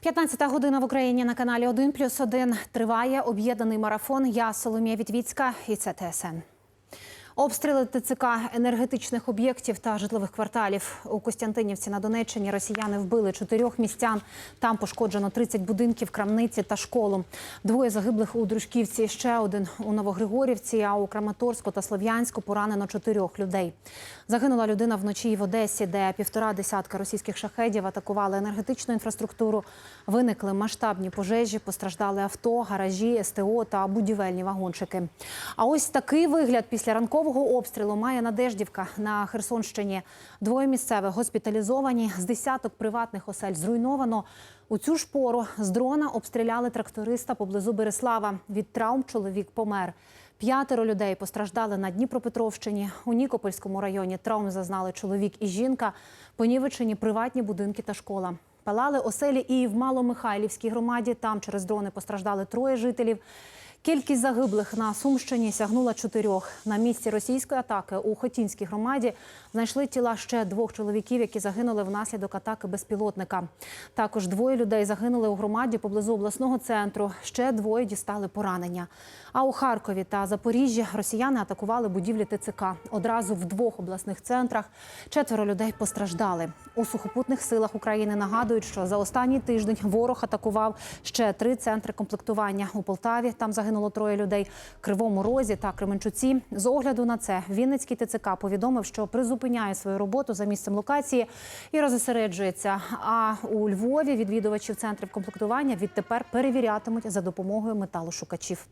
15 година в Україні на каналі 1 плюс 1 триває об'єднаний марафон. Я Соломія Вітвіцька і це ТСН. Обстріли ТЦК енергетичних об'єктів та житлових кварталів у Костянтинівці на Донеччині росіяни вбили чотирьох містян. Там пошкоджено 30 будинків, крамниці та школу. Двоє загиблих у Дружківці, ще один у Новогригорівці. А у Краматорську та Слов'янську поранено чотирьох людей. Загинула людина вночі в Одесі, де півтора десятка російських шахедів атакували енергетичну інфраструктуру. Виникли масштабні пожежі, постраждали авто, гаражі, СТО та будівельні вагончики. А ось такий вигляд після ранкового обстрілу має Надеждівка на Херсонщині. Двоє місцевих госпіталізовані, з десяток приватних осель зруйновано. У цю ж пору з дрона обстріляли тракториста поблизу Береслава. Від травм чоловік помер. П'ятеро людей постраждали на Дніпропетровщині. У Нікопольському районі травм зазнали чоловік і жінка. Понівечені приватні будинки та школа. Палали оселі і в Маломихайлівській громаді. Там через дрони постраждали троє жителів. Кількість загиблих на Сумщині сягнула чотирьох. На місці російської атаки у Хотінській громаді знайшли тіла ще двох чоловіків, які загинули внаслідок атаки безпілотника. Також двоє людей загинули у громаді поблизу обласного центру. Ще двоє дістали поранення. А у Харкові та Запоріжжі росіяни атакували будівлі ТЦК. Одразу в двох обласних центрах четверо людей постраждали. У сухопутних силах України нагадують, що за останній тиждень ворог атакував ще три центри комплектування у Полтаві. Там загинуло троє людей. в Кривому Розі та Кременчуці. З огляду на це Вінницький ТЦК повідомив, що призупиняє свою роботу за місцем локації і розосереджується. А у Львові відвідувачів центрів комплектування відтепер перевірятимуть за допомогою металошукачів.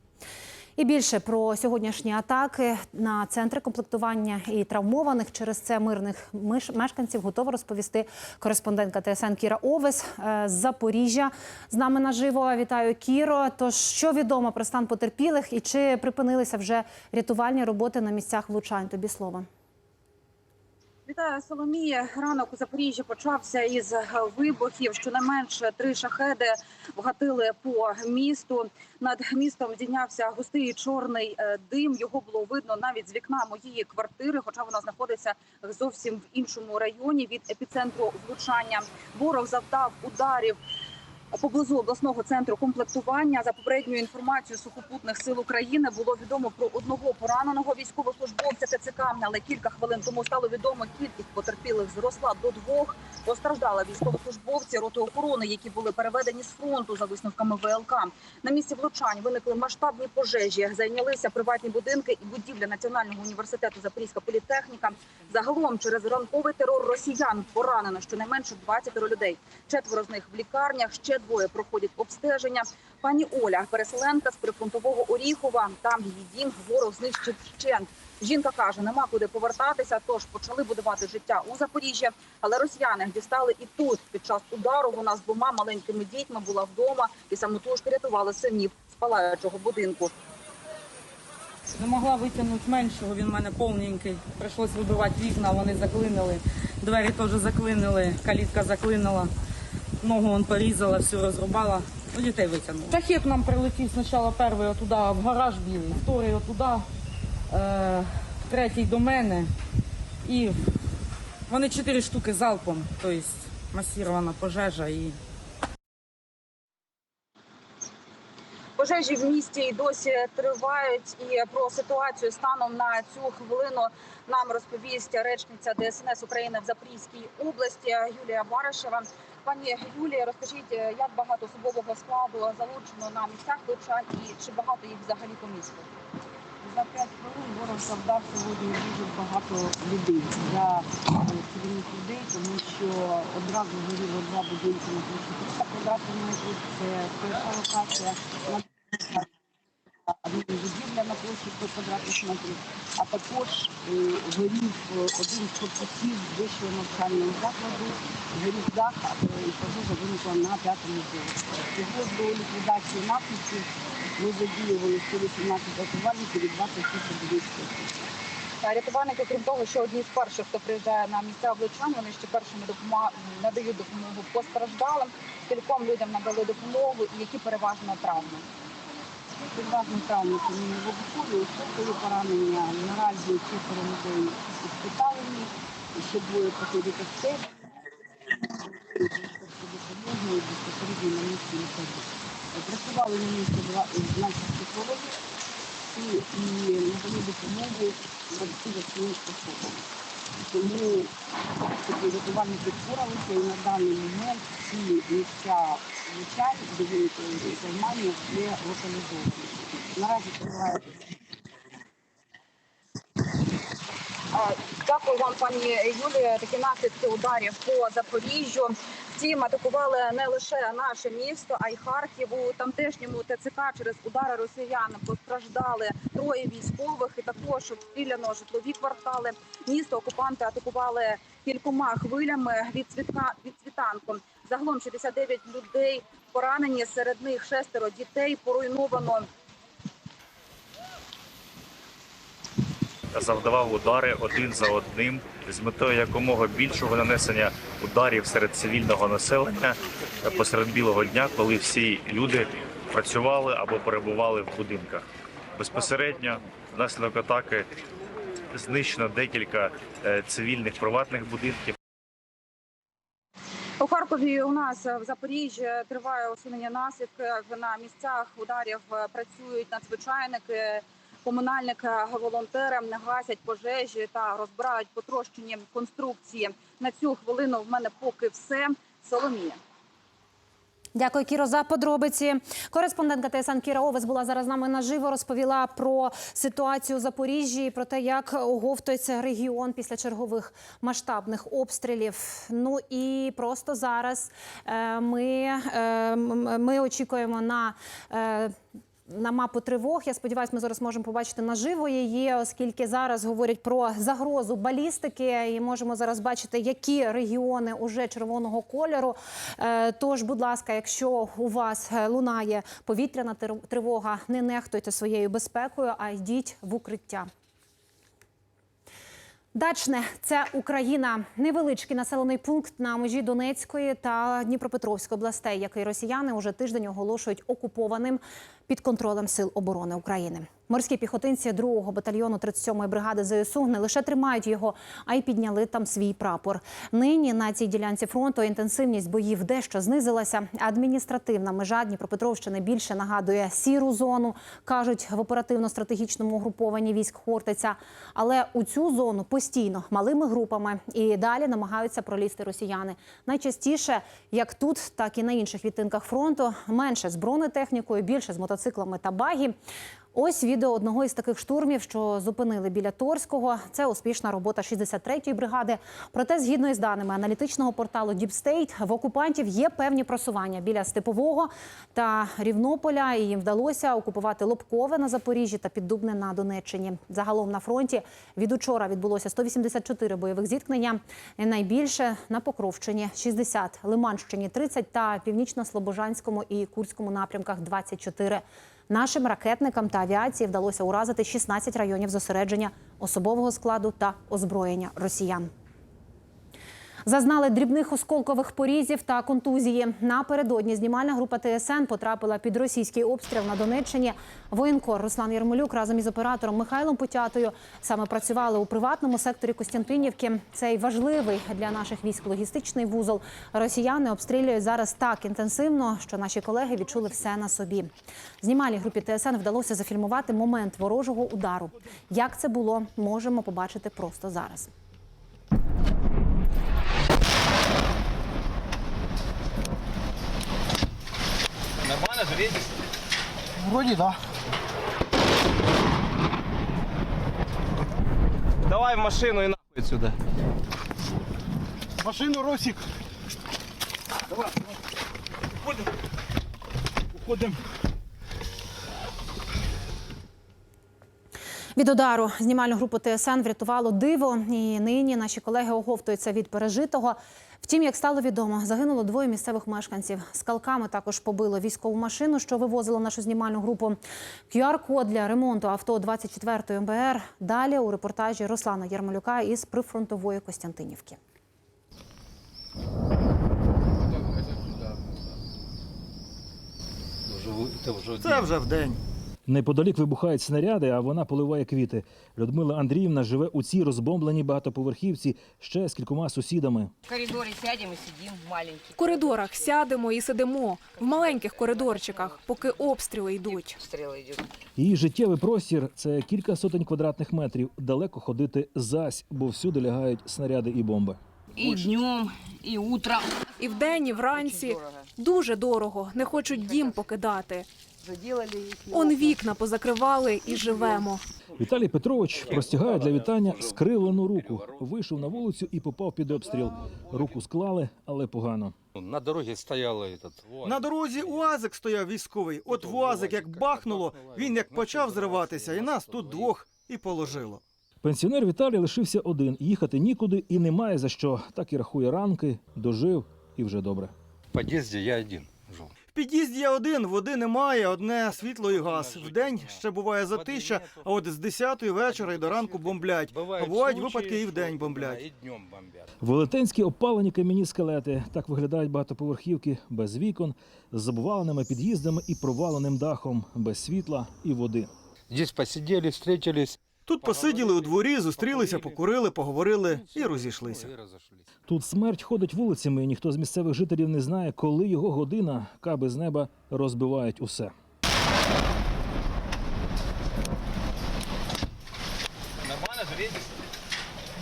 І більше про сьогоднішні атаки на центри комплектування і травмованих через це мирних мешканців готова розповісти кореспондентка ТСН Кіра Овес е, з Запоріжжя. З нами наживо вітаю Кіро. Тож що відомо про стан потерпілих і чи припинилися вже рятувальні роботи на місцях влучань? Тобі слово. Вітаю Соломія. Ранок у Запоріжжі почався із вибухів. Щонайменше три шахеди вгатили по місту. Над містом здійнявся густий чорний е, дим. Його було видно навіть з вікна моєї квартири, хоча вона знаходиться зовсім в іншому районі від епіцентру влучання. Ворог завдав ударів. Поблизу обласного центру комплектування за попередньою інформацією сухопутних сил України було відомо про одного пораненого військовослужбовця ТЦК, але кілька хвилин тому стало відомо кількість потерпілих зросла до двох. Постраждали військовослужбовці роти охорони, які були переведені з фронту за висновками ВЛК. На місці влучань виникли масштабні пожежі. Зайнялися приватні будинки і будівля Національного університету Запорізька політехніка. Загалом через ранковий терор росіян поранено щонайменше 20 людей. Четверо з них в лікарнях. Ще двоє проходять обстеження. Пані Оля, переселенка з прифронтового Оріхова. Там її дім ворог знищив вщент. Жінка каже, нема куди повертатися, тож почали будувати життя у Запоріжжі. Але росіяни дістали і тут. Під час удару вона з двома маленькими дітьми була вдома і самотужки рятувала синів з палаючого будинку. Не могла витягнути меншого, він в мене повненький. Прийшлось вибивати вікна, вони заклинили. Двері теж заклинили, калітка заклинила. Ногу он порізала, все розрубала. Ну, дітей витягнула. Шахет нам прилетів спочатку перший отуда, в гараж білий, вторий отуда, е, третій до мене. І вони чотири штуки залпом, тобто масірована пожежа і Пожежі в місті і досі тривають. І про ситуацію станом на цю хвилину нам розповість речниця ДСНС України в Запорізькій області Юлія Баришева. Пані Юлія, розкажіть, як багато особового складу залучено на місцях влучань і чи багато їх взагалі по місту? За 5 хвилин ворог завдав сьогодні дуже багато людей для е, цивільних людей, тому що одразу горіло два будинки на площі 300 квадратних метрів. Це перша локація будівля на площі 100 квадратних метрів, а також е, горів е, один з корпусів вищого навчального закладу, горів дах, а, пожежа виникла на п'ятому поверсі. Всього до ліквідації наслідків ми задіювали 118 рятувальників і 20 тисяч військових. Рятувальники, крім того, що одні з перших, хто приїжджає на місця влучань, вони ще першими допома- надають допомогу постраждалим. Кільком людям надали допомогу які переважно травми. Переважно травми це міновибухові, осколкові поранення. Наразі четверо людей підпиталені, ще двоє проходять обстеження. встигли безпосередньо на місці находити. Е, Працювали на місці два- 12 психологів і, надали допомогу батьків своїм особам. Тому такі рятувальники впоралися і на даний момент всі місця влучань, де виникли займання, є локалізовані. Наразі триває Е, Дякую вам, пані Юлія. Такі наслідки ударів по Запоріжжю. Втім, атакували не лише наше місто, а й Харків. У тамтешньому ТЦК через удари росіян постраждали троє військових і також обстріляно житлові квартали. Місто окупанти атакували кількома хвилями від світка від світанку. Загалом 69 людей поранені. Серед них шестеро дітей поруйновано завдавав удари один за одним з метою якомога більшого нанесення ударів серед цивільного населення посеред білого дня, коли всі люди працювали або перебували в будинках. Безпосередньо внаслідок атаки знищено декілька е, цивільних приватних будинків. У Харкові у нас в Запоріжжі триває усунення наслідків. На місцях ударів е, працюють надзвичайники, комунальники, волонтери гасять пожежі та розбирають потрощені конструкції. На цю хвилину в мене поки все. Соломія. Дякую, Кіро, за подробиці. Кореспондентка ТСН Кіра Овес була зараз з нами наживо. Розповіла про ситуацію у Запоріжжі, і про те, як оговтується регіон після чергових масштабних обстрілів. Ну і просто зараз е, ми, е, ми очікуємо на. На мапу тривог. Я сподіваюся, ми зараз можемо побачити наживо її, оскільки зараз говорять про загрозу балістики, і можемо зараз бачити, які регіони уже червоного кольору. Е, Тож, будь ласка, якщо у вас е, лунає повітряна тривога, не нехтуйте своєю безпекою, а йдіть в укриття. Дачне це Україна, невеличкий населений пункт на межі Донецької та Дніпропетровської областей, який росіяни уже тиждень оголошують окупованим під контролем сил оборони України. Морські піхотинці 2-го батальйону 37-ї бригади ЗСУ не лише тримають його, а й підняли там свій прапор. Нині на цій ділянці фронту інтенсивність боїв дещо знизилася. Адміністративна межа Дніпропетровщини більше нагадує сіру зону, кажуть в оперативно-стратегічному угрупованні військ Хортиця. Але у цю зону постійно малими групами і далі намагаються пролізти росіяни. Найчастіше, як тут, так і на інших відтинках фронту, менше з бронетехнікою, більше з мотоциклами та багі. Ось відео одного із таких штурмів, що зупинили біля Торського. Це успішна робота 63-ї бригади. Проте, згідно із даними аналітичного порталу Deep State, в окупантів є певні просування біля Степового та Рівнополя. І їм вдалося окупувати Лобкове на Запоріжжі та Піддубне на Донеччині. Загалом на фронті від учора відбулося 184 бойових зіткнення. Найбільше на Покровщині 60, Лиманщині 30 та північно-слобожанському і Курському напрямках 24. Нашим ракетникам та авіації вдалося уразити 16 районів зосередження особового складу та озброєння росіян. Зазнали дрібних осколкових порізів та контузії. Напередодні знімальна група ТСН потрапила під російський обстріл на Донеччині. Воєнкор Руслан Ярмолюк разом із оператором Михайлом Путятою саме працювали у приватному секторі Костянтинівки. Цей важливий для наших військ логістичний вузол. Росіяни обстрілюють зараз так інтенсивно, що наші колеги відчули все на собі. Знімальній групі ТСН вдалося зафільмувати момент ворожого удару. Як це було, можемо побачити просто зараз. Нормально, живете? Вроде да. Давай в машину и нахуй отсюда. Машину Росик. Давай, давай. Уходим. Уходим. Від удару знімальну групу ТСН врятувало диво, і нині наші колеги оговтуються від пережитого. Втім, як стало відомо, загинуло двоє місцевих мешканців. Скалками також побило військову машину, що вивозила нашу знімальну групу. QR-код для ремонту авто 24-ї МБР. Далі у репортажі Руслана Ярмолюка із прифронтової Костянтинівки. Це вже в день. Неподалік вибухають снаряди, а вона поливає квіти. Людмила Андріївна живе у цій розбомбленій багатоповерхівці ще з кількома сусідами. В коридоре сядем и сидим маленький. В коридорах сядемо і сидимо в маленьких коридорчиках, поки обстріли йдуть. Стрелы идут. Її життєвий простір це кілька сотень квадратних метрів. Далеко ходити зась, бо всюди лягають снаряди і бомби. И днем, и утром. І вдень, і вранці дуже дорого. Не хочуть дім покидати. Он вікна позакривали і живемо. Віталій Петрович простягає для вітання скривлену руку. Вийшов на вулицю і попав під обстріл. Руку склали, але погано. На дороге стоял этот. вот. На дорозі УАЗик стояв військовий. От в УАЗик як бахнуло, він як почав зриватися, і нас тут двох і положило. Пенсіонер Віталій лишився один. Їхати нікуди і немає за що. Так і рахує ранки, дожив і вже добре. В подъезде я один під'їзді я один, води немає, одне світло і газ. Вдень ще буває затища, а от з 10 вечора і до ранку бомблять. А бувають випадки і вдень бомблять. Велетенські опалені кам'яні скелети. Так виглядають багатоповерхівки без вікон, з забуваними під'їздами і проваленим дахом, без світла і води. Здесь посидели, встретились. Тут посиділи у дворі, зустрілися, покурили, поговорили і розійшлися. Тут смерть ходить вулицями, і ніхто з місцевих жителів не знає, коли його година, каби з неба розбивають усе. Нормально живете?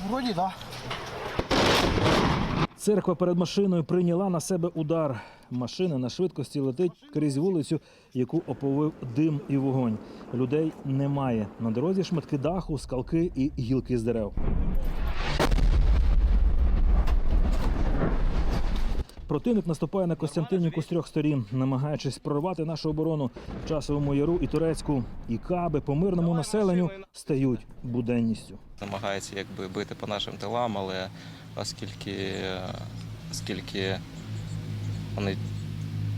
Вроді, да. Церква перед машиною прийняла на себе удар. Машина на швидкості летить крізь вулицю, яку оповив дим і вогонь. Людей немає. На дорозі шматки даху, скалки і гілки з дерев. Противник наступає на Костянтинівку з трьох сторін, намагаючись прорвати нашу оборону в часовому яру і турецьку. І каби по мирному населенню стають буденністю. намагається якби бити по нашим тилам, але оскільки, оскільки вони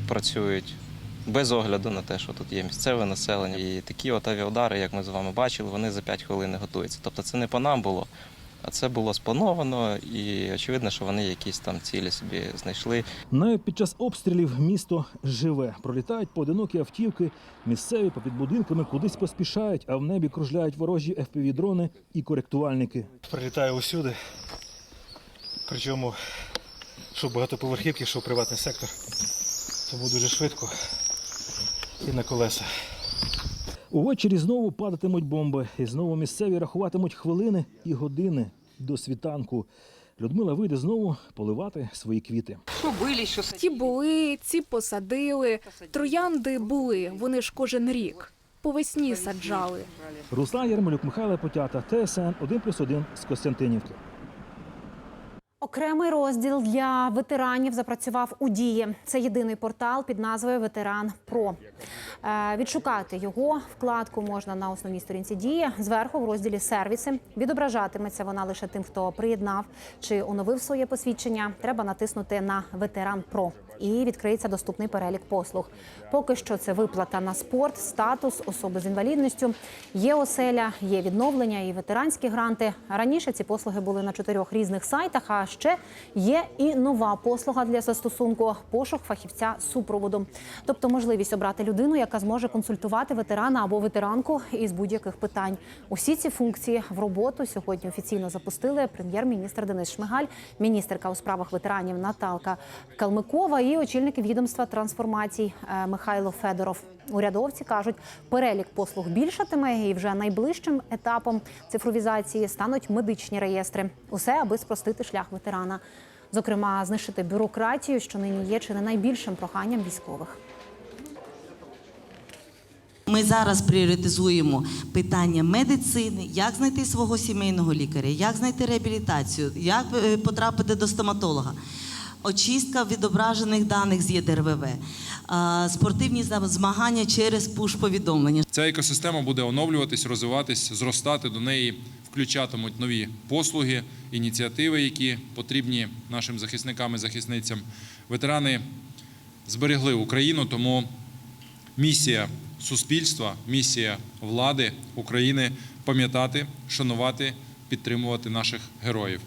працюють без огляду на те, що тут є місцеве населення, і такі от авіаудари, як ми з вами бачили, вони за 5 хвилин не готуються. Тобто це не по нам було, а це було сплановано, і очевидно, що вони якісь там цілі собі знайшли. Навіть під час обстрілів місто живе. Пролітають поодинокі автівки, місцеві попід будинками кудись поспішають, а в небі кружляють ворожі FPV-дрони і коректувальники. Прилітає усюди. Причому, що багатоповерхівки, що приватний сектор. Тому дуже швидко і на колеса. Увечері знову падатимуть бомби, і знову місцеві рахуватимуть хвилини і години до світанку. Людмила вийде знову поливати свої квіти. Что были, что Ті були, ці посадили. Троянди були. Вони ж кожен рік. По весні саджали. Руслан Ярмолюк, Михайло Потята, ТСН 1+,1 з Костянтинівки. Окремий розділ для ветеранів запрацював у дії. Це єдиний портал під назвою Ветеран Про. Е, Відшукати його вкладку можна на основній сторінці дії. Зверху в розділі сервіси відображатиметься вона лише тим, хто приєднав чи оновив своє посвідчення. Треба натиснути на Ветеран Про і відкриється доступний перелік послуг. Поки що це виплата на спорт, статус особи з інвалідністю. Є оселя, є відновлення і ветеранські гранти. Раніше ці послуги були на чотирьох різних сайтах. А ще є і нова послуга для застосунку пошук фахівця супроводу, тобто можливість обрати людину, яка зможе консультувати ветерана або ветеранку із будь-яких питань. Усі ці функції в роботу сьогодні офіційно запустили прем'єр-міністр Денис Шмигаль, міністерка у справах ветеранів Наталка Калмикова і очільник відомства трансформацій е, Михайло Федоров. Урядовці кажуть, перелік послуг більшатиме, і вже найближчим етапом цифровізації стануть медичні реєстри. Усе аби спростити шлях ветерана. Зокрема, знищити бюрократію, що нині є чи не найбільшим проханням військових. Ми зараз пріоритизуємо питання медицини, як знайти свого сімейного лікаря, як знайти реабілітацію, як е, потрапити до стоматолога. Очистка відображених даних з ЄДРВВ, спортивні змагання через пуш-повідомлення. Ця екосистема буде оновлюватись, розвиватись, зростати. До неї включатимуть нові послуги, ініціативи, які потрібні нашим захисникам і захисницям. Ветерани зберегли Україну, тому місія суспільства, місія влади України пам'ятати, шанувати, підтримувати наших героїв.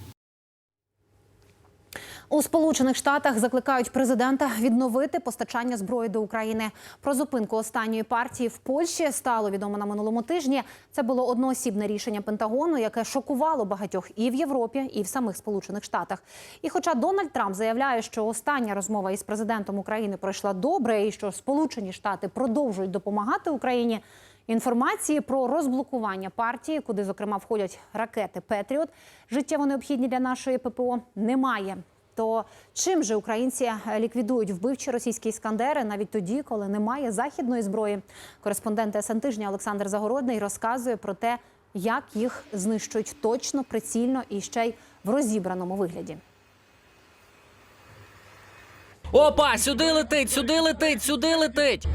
У Сполучених Штатах закликають президента відновити постачання зброї до України. Про зупинку останньої партії в Польщі стало відомо на минулому тижні. Це було одноосібне рішення Пентагону, яке шокувало багатьох і в Європі, і в самих Сполучених Штатах. І хоча Дональд Трамп заявляє, що остання розмова із президентом України пройшла добре, і що Сполучені Штати продовжують допомагати Україні. Інформації про розблокування партії, куди зокрема входять ракети Петріот, життєво необхідні для нашої ППО, немає. То чим же українці е, ліквідують вбивчі російські іскандери навіть тоді, коли немає західної зброї? Кореспондент СН тижня Олександр Загородний розказує про те, як їх знищують точно, прицільно і ще й в розібраному вигляді. Опа, сюди летить, сюди летить, сюди летить.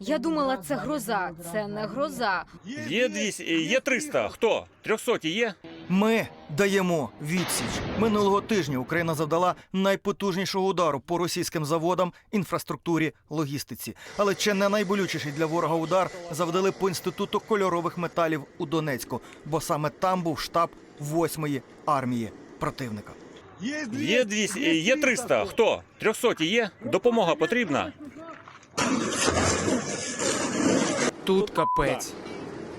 Я думала, це гроза. Це не гроза. Є 200, є 300. Хто? 300 є? Ми даємо відсіч. Минулого тижня Україна завдала найпотужнішого удару по російським заводам, інфраструктурі, логістиці. Але чи не найболючіший для ворога удар завдали по інституту кольорових металів у Донецьку, бо саме там був штаб 8-ї армії противника. Є 200, є 300. Хто? 300 є? Допомога потрібна? Тут капець.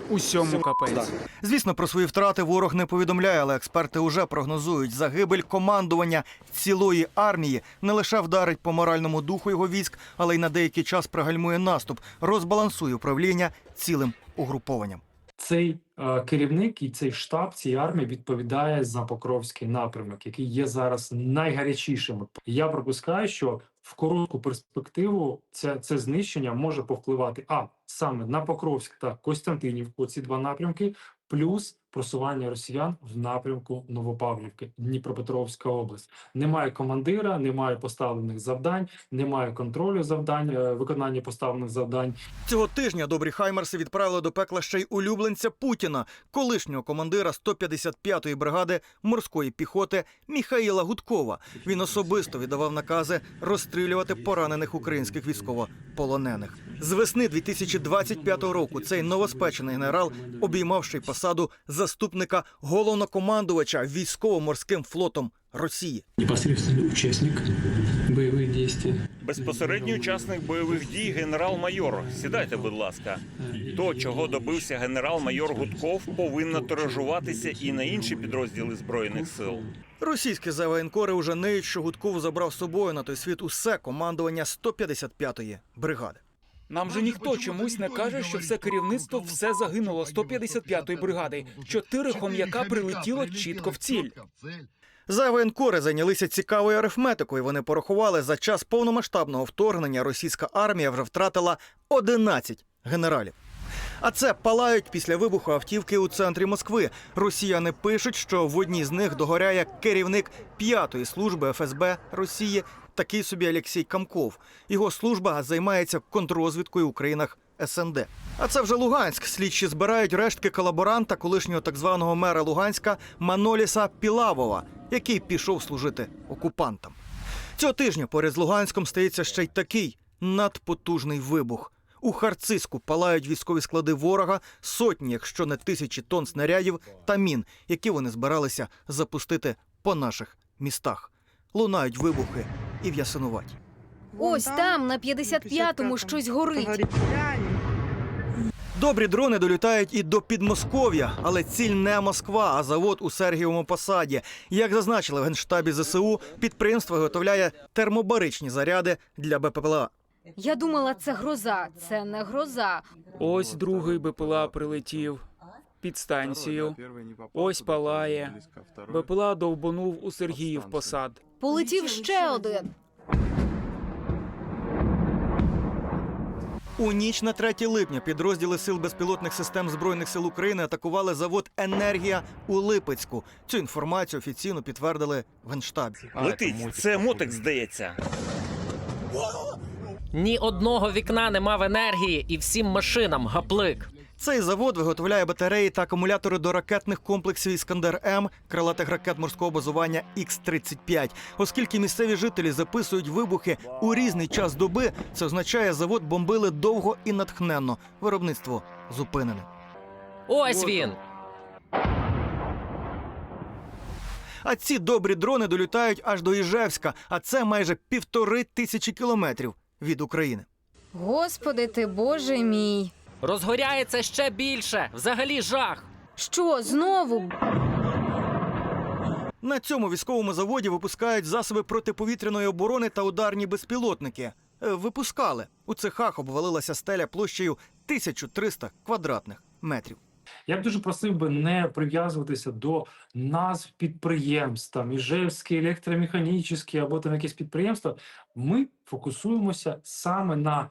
Усьому капець. Звісно, про свої втрати ворог не повідомляє, але експерти уже прогнозують, загибель командування цілої армії не лише вдарить по моральному духу його військ, але й на деякий час пригальмує наступ, розбалансує управління цілим угрупованням. Цей е, керівник і цей штаб цієї армії відповідає за Покровський напрямок, який є зараз найгарячішим. Я припускаю, що в коротку перспективу це, це знищення може повпливати а саме на Покровськ та Костянтинівку, ці два напрямки, плюс просування росіян в напрямку Новопавлівки, Дніпропетровська область. Немає командира, немає поставлених завдань, немає контролю завдань, е, виконання поставлених завдань. Цього тижня добрі хаймерси відправили до пекла ще й улюбленця Путіна, колишнього командира 155-ї бригади морської піхоти Міхаїла Гудкова. Він особисто віддавав накази розстрілювати поранених українських військовополонених. З весни 2025 року цей новоспечений генерал обіймав ще й посаду заступника головнокомандувача військово-морським флотом Росії. Непосредственний учасник бойових дій. Безпосередній учасник бойових дій генерал-майор. Сідайте, будь ласка. То, чого добився генерал-майор Гудков, повинно тиражуватися і на інші підрозділи збройних сил. Російські завоєнкори уже неють, що Гудков забрав з собою на той світ усе командування 155-ї бригади. Нам же ніхто чомусь не каже, що все керівництво все загинуло 155-ї бригади. Чотири хом'яка прилетіло чітко в ціль. Завоєнкори зайнялися цікавою арифметикою. Вони порахували, за час повномасштабного вторгнення російська армія вже втратила 11 генералів. А це палають після вибуху автівки у центрі Москви. Росіяни пишуть, що в одній з них догоряє керівник п'ятої служби ФСБ Росії, такий собі Олексій Камков. Його служба займається контррозвідкою у країнах СНД. А це вже Луганськ. Слідчі збирають рештки колаборанта, колишнього так званого мера Луганська Маноліса Пілавова, який пішов служити окупантам. Цього тижня поряд з Луганськом стається ще й такий надпотужний вибух. У Харциску палають військові склади ворога, сотні, якщо не тисячі тонн снарядів та мін, які вони збиралися запустити по наших містах. Лунають вибухи і в Ось там, на 55-му, щось горить. Добрі дрони долітають і до Підмосков'я, але ціль не Москва, а завод у Сергієвому посаді. Як зазначили в генштабі ЗСУ, підприємство виготовляє термобаричні заряди для БПЛА. Я думала, це гроза. Це не гроза. Ось другий БПЛА прилетів під станцію. Ось палає. БПЛА довбанув у Сергіїв посад. Полетів ще один. У ніч на 3 липня підрозділи сил безпілотних систем збройних сил України атакували завод Енергія у Липецьку. Цю інформацію офіційно підтвердили в генштабі. Летить, це мотик, здається. Ні одного вікна нема в енергії і всім машинам гаплик. Цей завод виготовляє батареї та акумулятори до ракетних комплексів Іскандер М, крилатих ракет морського базування Х-35. Оскільки місцеві жителі записують вибухи у різний час доби, це означає, завод бомбили довго і натхненно. Виробництво зупинене. Ось він. А ці добрі дрони долітають аж до Іжевська, а це майже півтори тисячі кілометрів від України. Господи ти, Боже мій. Розгоряється ще більше. Взагалі жах. Що знову? На цьому військовому заводі випускають засоби протиповітряної оборони та ударні безпілотники. Е, Випускали у цехах обвалилася стеля площею 1300 квадратних метрів. Я б дуже просив би не прив'язуватися до назв підприємств, там Іжевське, електромеханічне або там якесь підприємство. Ми фокусуємося саме на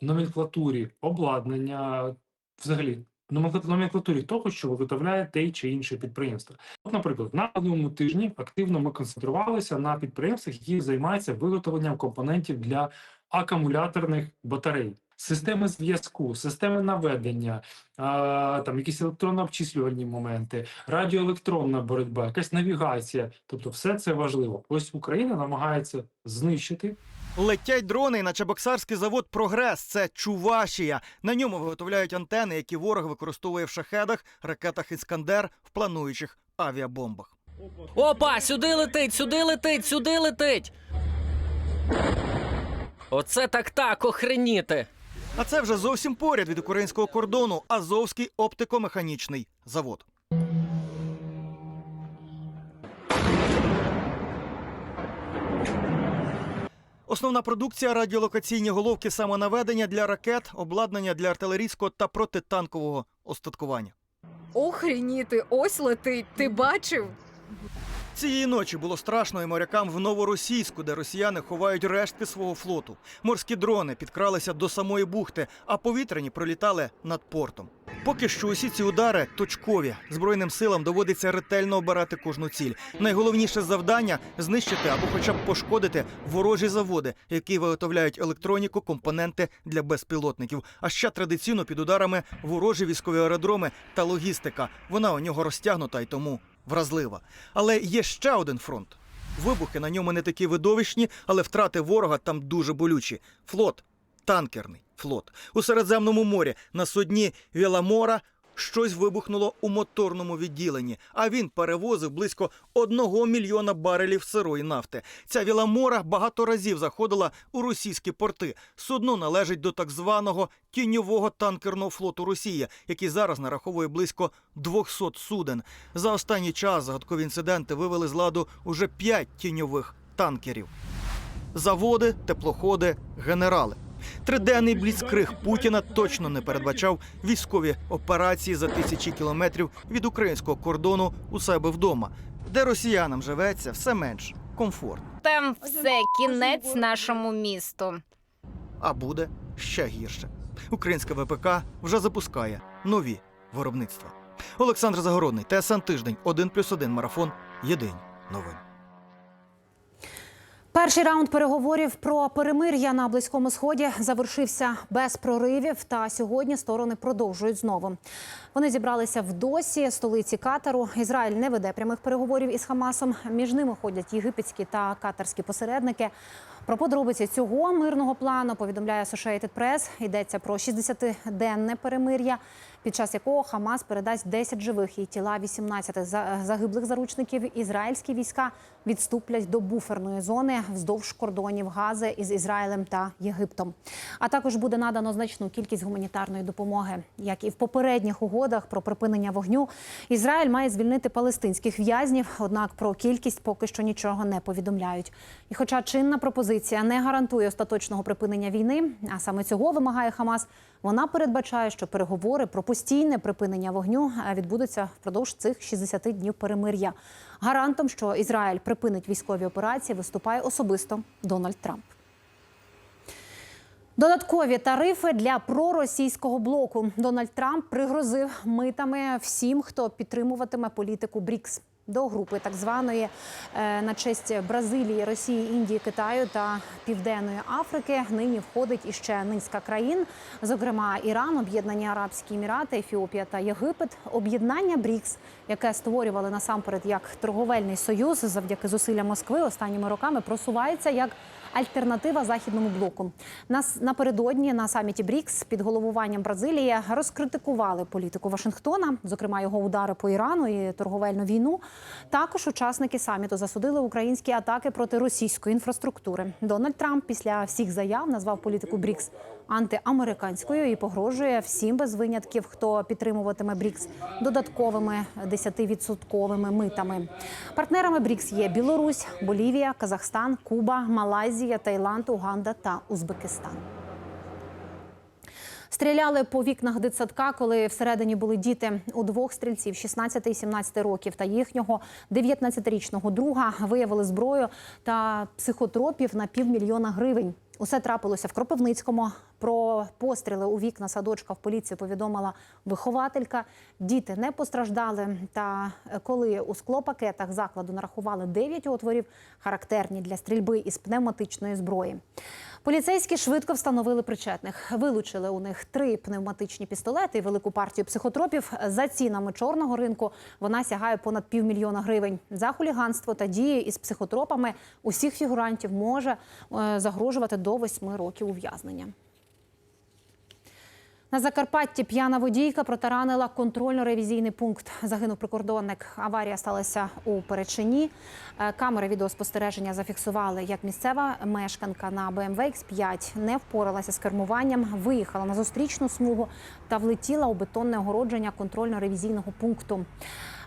номенклатурі обладнання, взагалі номенкла- номенклатурі того, що виготовляє те чи інше підприємство. От, наприклад, на минулому тижні активно ми концентрувалися на підприємствах, які займаються виготовленням компонентів для акумуляторних батарей. Системи зв'язку, системи наведення, а, там якісь електронно-обчислювальні моменти, радіоелектронна боротьба, якась навігація. Тобто, все це важливо. Ось Україна намагається знищити Летять дрони на Чебоксарський завод Прогрес. Це Чувашія. На ньому виготовляють антени, які ворог використовує в шахедах, ракетах Іскандер, в плануючих авіабомбах. Опа, сюди летить, сюди летить, сюди летить. Оце так так охреніти. А це вже зовсім поряд від українського кордону Азовський оптико-механічний завод. Основна продукція радіолокаційні головки самонаведення для ракет, обладнання для артилерійського та протитанкового остаткування. Охреніти, ось летить. Ти бачив? Цієї ночі було страшно і морякам в новоросійську, де росіяни ховають рештки свого флоту. Морські дрони підкралися до самої бухти, а повітряні пролітали над портом. Поки що усі ці удари точкові. Збройним силам доводиться ретельно обирати кожну ціль. Найголовніше завдання знищити або хоча б пошкодити ворожі заводи, які виготовляють електроніку, компоненти для безпілотників. А ще традиційно під ударами ворожі військові аеродроми та логістика. Вона у нього розтягнута і тому вразлива. Але є ще один фронт. Вибухи на ньому не такі видовищні, але втрати ворога там дуже болючі. Флот, танкерний флот. У Середземному морі на судні Віламора щось вибухнуло у моторному відділенні, а він перевозив близько одного мільйона барелів сирої нафти. Ця Віламора багато разів заходила у російські порти. Судно належить до так званого тіньового танкерного флоту Росії, який зараз нараховує близько 200 суден. За останній час загадкові інциденти вивели з ладу уже п'ять тіньових танкерів. Заводи, теплоходи, генерали. Триденний бліцкриг Путіна точно не передбачав військові операції за тисячі кілометрів від українського кордону у себе вдома, де росіянам живеться все менш комфортно. Там все, кінець нашому місту. А буде ще гірше. Українська ВПК вже запускає нові виробництва. Олександр Загородний, ТСН Тиждень, 1+,1 марафон. Єдині новини. Перший раунд переговорів про перемир'я на близькому сході завершився без проривів. Та сьогодні сторони продовжують знову. Вони зібралися в Досі, столиці Катару. Ізраїль не веде прямих переговорів із Хамасом. Між ними ходять єгипетські та катарські посередники. Про подробиці цього мирного плану повідомляє Associated Press. Йдеться про 60-денне перемир'я, під час якого Хамас передасть 10 живих і тіла 18 за- загиблих заручників. Ізраїльські війська відступлять до буферної зони вздовж кордонів Гази із Ізраїлем та Єгиптом. А також буде надано значну кількість гуманітарної допомоги, як і в попередніх угодах про припинення вогню. Ізраїль має звільнити палестинських в'язнів, однак про кількість поки що нічого не повідомляють. І хоча чинна пропозиція не гарантує остаточного припинення війни, а саме цього вимагає Хамас, вона передбачає, що переговори про постійне припинення вогню е, відбудуться впродовж цих 60 днів перемир'я. Гарантом, що Ізраїль припинить військові операції, виступає особисто Дональд Трамп. Додаткові тарифи для проросійського блоку. Дональд Трамп пригрозив митами всім, хто підтримуватиме політику БРІКС. До групи так званої е, на честь Бразилії, Росії, Індії, Китаю та Південної Африки нині входить іще низка країн, зокрема Іран, Об'єднані Арабські Емірати, Ефіопія та Єгипет. Об'єднання БРІКС, яке створювали насамперед як торговельний союз, завдяки зусиллям Москви останніми роками просувається як альтернатива західному блоку. Нас напередодні на саміті БРІКС під головуванням Бразилії розкритикували політику Вашингтона, зокрема його удари по Ірану і торговельну війну. Також учасники саміту засудили українські атаки проти російської інфраструктури. Дональд Трамп після всіх заяв назвав політику БРІКС антиамериканською і погрожує всім без винятків, хто підтримуватиме БРІКС додатковими 10-відсотковими митами. Партнерами БРІКС є Білорусь, Болівія, Казахстан, Куба, Малайзія, Таїланд, Уганда та Узбекистан. Стріляли по вікнах дитсадка, коли всередині були діти у двох стрільців 16 і 17 років та їхнього 19-річного друга виявили зброю та психотропів на півмільйона гривень. Усе трапилося в Кропивницькому. Про постріли у вікна садочка в поліції повідомила вихователька. Діти не постраждали. Та коли у склопакетах закладу нарахували 9 отворів, характерні для стрільби із пневматичної зброї. Поліцейські швидко встановили причетних. Вилучили у них три пневматичні пістолети і велику партію психотропів. За цінами чорного ринку вона сягає понад півмільйона гривень. За хуліганство та дії із психотропами усіх фігурантів може е, загрожувати до восьми років ув'язнення. На Закарпатті п'яна водійка протаранила контрольно-ревізійний пункт. Загинув прикордонник. Аварія сталася у Перечині. Е, Камери відеоспостереження зафіксували, як місцева мешканка на BMW X5 не впоралася з кермуванням, виїхала на зустрічну смугу та влетіла у бетонне огородження контрольно-ревізійного пункту.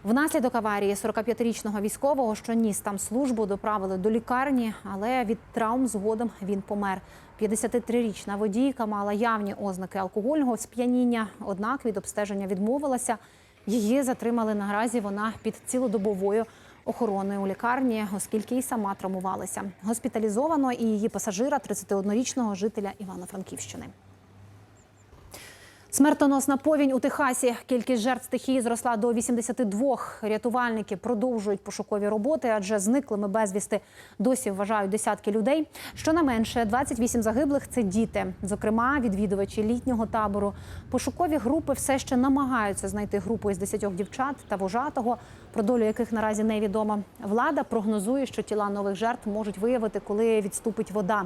Внаслідок аварії 45-річного військового, що ніс там службу, доправили до лікарні, але від травм згодом він помер. 53-річна водійка мала явні ознаки алкогольного сп'яніння, однак від обстеження відмовилася. Її затримали наразі. Вона під цілодобовою охороною у лікарні, оскільки й сама травмувалася. Госпіталізовано і її пасажира, 31-річного жителя Івано-Франківщини. Смертоносна повінь у Техасі. Кількість жертв стихії зросла до 82. Рятувальники продовжують пошукові роботи, адже зниклими безвісти досі вважають десятки людей. Щонайменше 28 загиблих це діти, зокрема відвідувачі літнього табору. Пошукові групи все ще намагаються знайти групу із 10 дівчат та вожатого, про долю яких наразі невідомо. Влада прогнозує, що тіла нових жертв можуть виявити, коли відступить вода.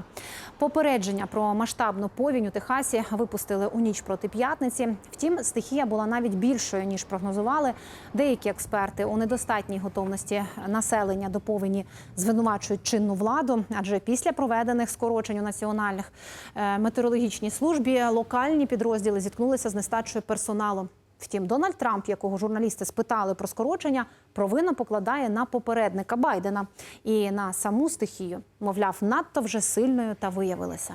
Попередження про масштабну повінь у Техасі випустили у ніч проти п'ятниці. Втім, стихія була навіть більшою ніж прогнозували. Деякі експерти у недостатній готовності населення до повені звинувачують чинну владу, адже після проведених скорочень у національних е, метеорологічній службі локальні підрозділи зіткнулися з нестачею персоналу. Втім, Дональд Трамп, якого журналісти спитали про скорочення, провину покладає на попередника Байдена і на саму стихію. Мовляв, надто вже сильною та виявилася.